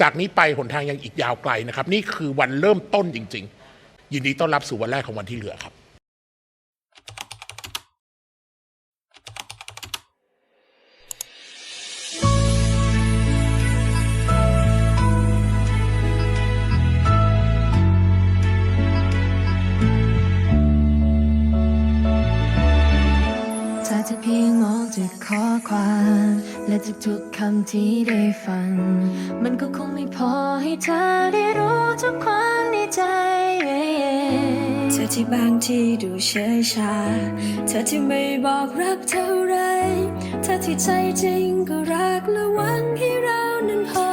จากนี้ไปหนทางยังอีกยาวไกลนะครับ นี่คือวันเริ่มต้นจริง ๆ ยินดีต้อนรับสู่วันแรกของวันที่เหลือครับจะเพียงมองจากข้อความ และจากทุกคำที่ได้ฟัง มันก็คงไม่พอให้เธอได้รู้ทุกความในใจ เธอที่บางที่ดูเฉยชา เธอที่ไม่บอกรักเท่าไร เธอที่ใจจริงก็รักและหวังให้เรานั้นพอ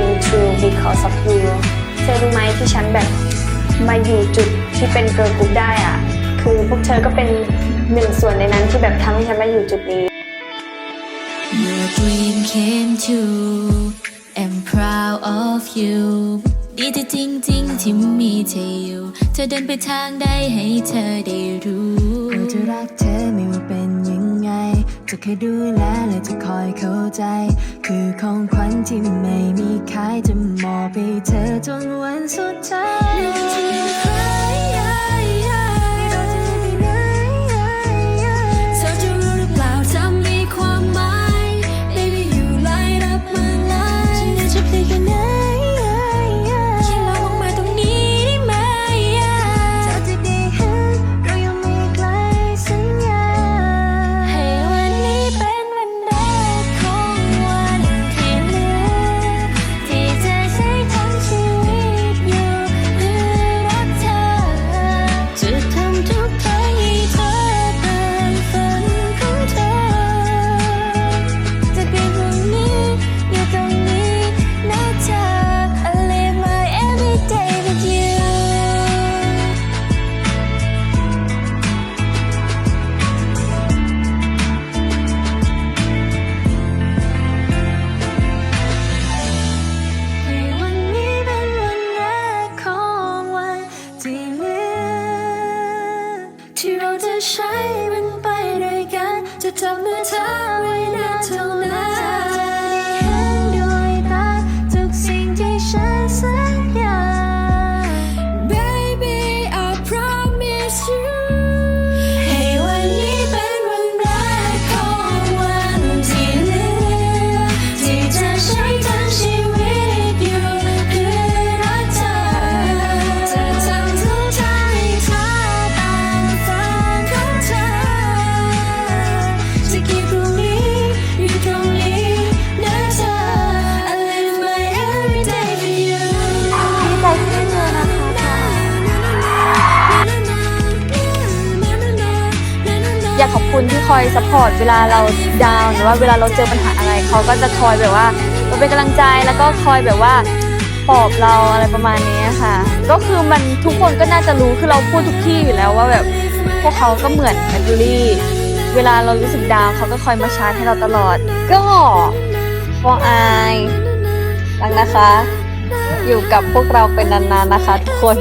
came true because of you เธอรู้ไหมที่ฉันแบบมาอยู่จุดที่เป็นเกิร์ลกรุ๊ปได้อะคือพวกเธอก็เป็นหนึ่งส่วนในนั้นที่แบบทำให้ฉันมาอยู่จุดนี้ Your dream came true I'm proud of you ดีใจจริงๆที่มีเธออยู่ เธอเดินไปทางใดให้เธอได้รู้ เราจะรักเธอไม่ว่าเป็นยังไจะเคยดูแลและจะคอยเข้าใจ คือของขวัญที่ไม่มีขายจะมอบให้เธอจนวันสุดท้าย คุณที่คอยสปอร์ตเวลาเราดาวหรือว่าเวลาเราเจอปัญหาอะไรเขาก็จะคอยแบบว่ามาเป็นกำลังใจแล้วก็คอยแบบว่าปลอบเราอะไรประมาณนี้ค่ะ ก็คือมันทุกคนก็น่าจะรู้คือเราพูดทุกที่อยู่แล้วว่าแบบพวกเขาก็เหมือนแมดูรี่เวลาเรารู้สึกดาวเขาก็คอยมาชาร์จให้เราตลอด ก็ฟองอรักนะคะ อยู่กับพวกเราเป็นนานๆนะคะทุกคน